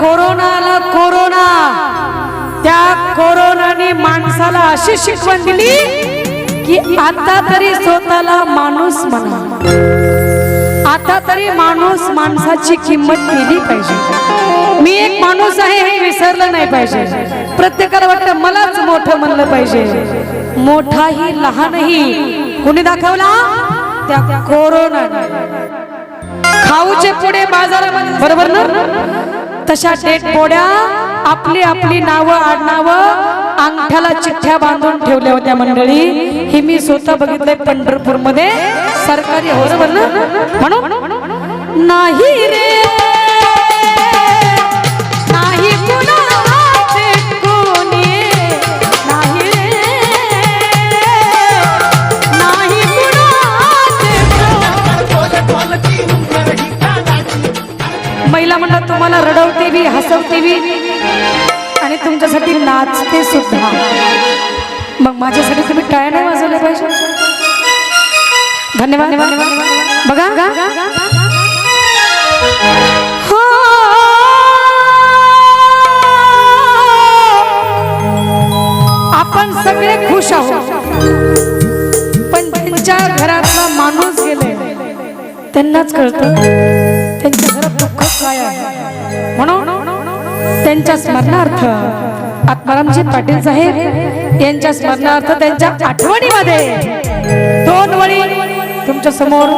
कोरोनाला कोरोना. त्या कोरोनाने माणसाला अशी शिकवण दिली की आता तरी स्वतःला माणूस म्हणा. आता तरी माणूस माणसाची किंमत केली पाहिजे. मी एक माणूस आहे हे विसरलं नाही पाहिजे. प्रत्येकाला वाटतं मलाच मोठं म्हणलं पाहिजे. मोठाही लहानही. कुणी दाखवला? त्या कोरोना खाऊचे पुढे बाजारामध्ये. बरोबर ना? तशा डेट पोड्या आपली आपली नावं आडनावं अंगठ्याला चिठ्ठ्या बांधून ठेवल्या होत्या मंडळी. हे मी स्वतः बघितलंय पंढरपूरमध्ये सरकारी हो म्हणून? नाही रे. हसवते आणि तुमच्यासाठी नाचते सुद्धा. मग माझ्यासाठी तुम्ही टाळ्या नाही वाजवल्या पाहिजे? धन्यवाद. बघा. हो. आपण सगळे खुश आहोत. पण त्यांच्या घरातला माणूस गेले त्यांनाच कळतं त्यांच्या घरात दुःख काय आहे. म्हणून त्यांच्या स्मरणार्थ आत्मारामजी पाटील साहेब यांच्या स्मरणार्थ त्यांच्या आठवणीमध्ये दोन वळी तुमच्यासमोर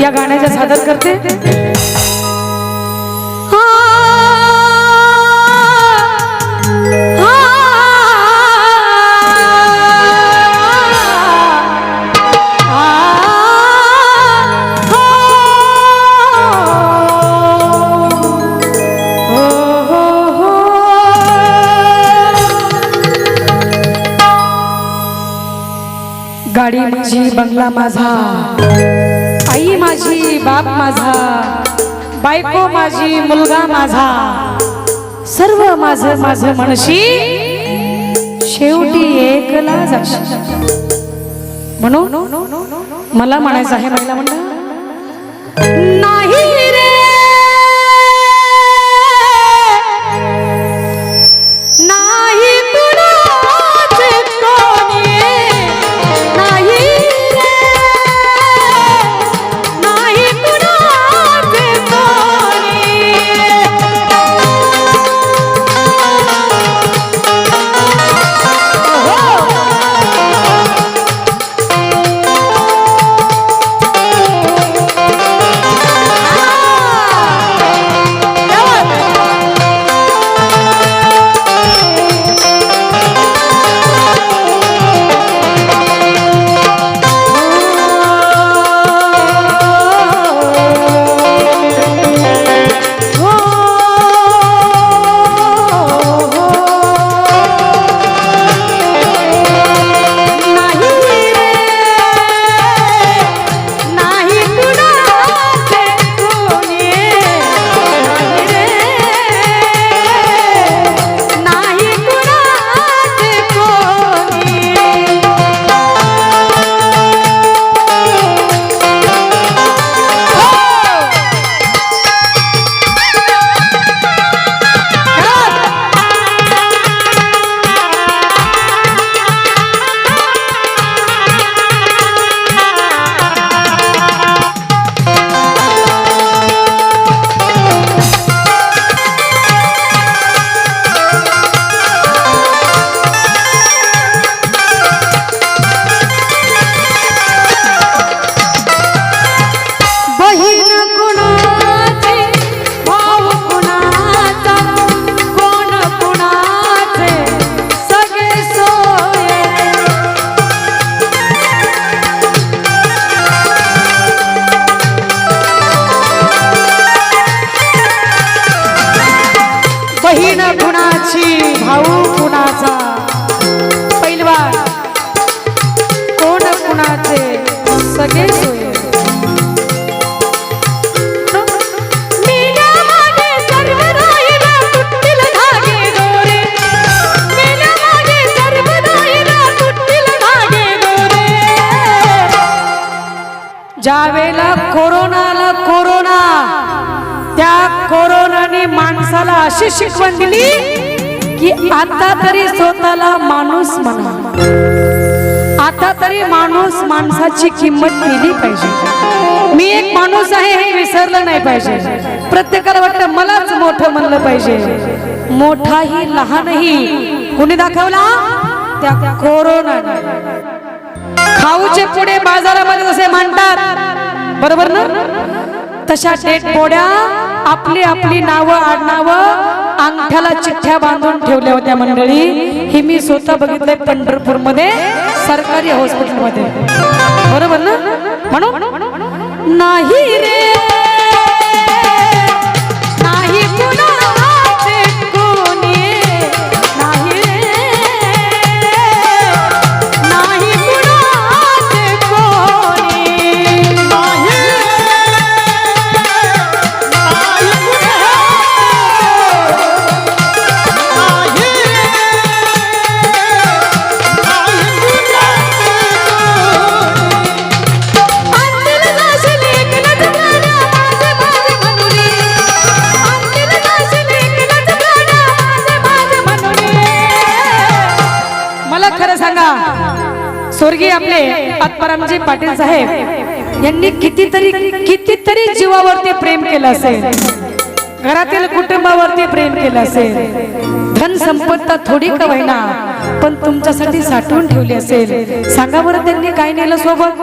या गाण्याच्या सादर करते. माझी बंगला माझा. आई माझी बाप माझा. बायको माझी मुलगा माझा. सर्व माझं माझं म्हणशी शेवटी एकला जाशील म्हणून मला म्हणायचं आहे महिला मंडळ. नाही रे नाही कुणाची भाऊ कुणाचा? पैलवान कोण कुणाचे? सगळे सोय. मेल्यामागे सर्व कोरोना माणसाला अशी शिकवण दिली की आता तरी स्वतःला माणूस म्हणा. आता तरी माणूस माणसाची किंमत केली पाहिजे. मी एक माणूस आहे हे विसरलं नाही पाहिजे. प्रत्येकाला वाटतं मलाच मोठं म्हणलं पाहिजे. मोठाही लहानही कुणी दाखवला? त्या कोरोना. खाऊचे पुढे बाजारामध्ये जसे मांडतात. बरोबर ना? तशा डेट पोड्या आपली आपली नावं आडनावं अंगठ्याला चिठ्ठ्या बांधून ठेवल्या होत्या मंडळी. हे मी स्वतः बघितलंय पंढरपूरमध्ये सरकारी हॉस्पिटलमध्ये बरोबर ना? म्हणून? नाही रे. स्वर्गीय आपले आत्मारामजी पाटील साहेब यांनी कितीतरी कितीतरी जीवावरती प्रेम केलं असेल. घरातील कुटुंबावरती प्रेम केलं असेल. धन संपत्ता थोडी का होईना पण तुमच्यासाठी साठवून ठेवली असेल. सांगा बरं त्यांनी काय नेलं सोबत?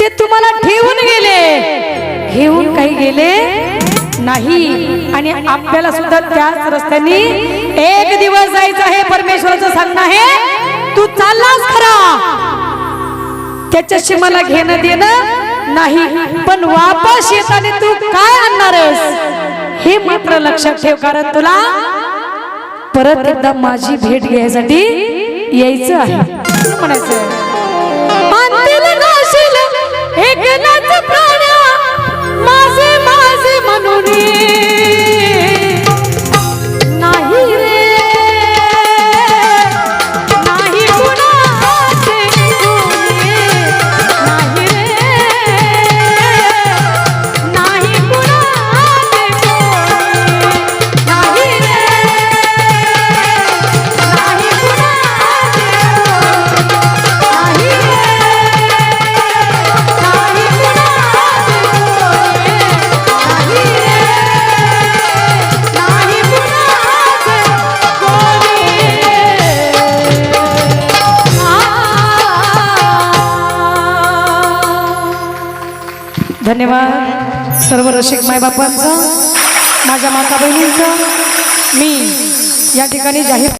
ते तुम्हाला ठेवून गेले. घेऊन काही गेले नाही. आणि आपल्याला सुद्धा त्याच रस्त्याने एक दिवस जायचं आहे परमेश्वराचं सांगणं आहे. तू चाललास खरा. त्याच्याशी मला घेणं देणं नाही पण वापस येताना तू काय आणणारस हे मात्र लक्षात ठेव कारण तुला परत एकदा माझी भेट घ्यायसाठी यायचं आहे. म्हणायचं माझे माझे म्हणून. सर्व रसिक मायबापांचं माझ्या माता बहिणींचं मी या ठिकाणी जाहीर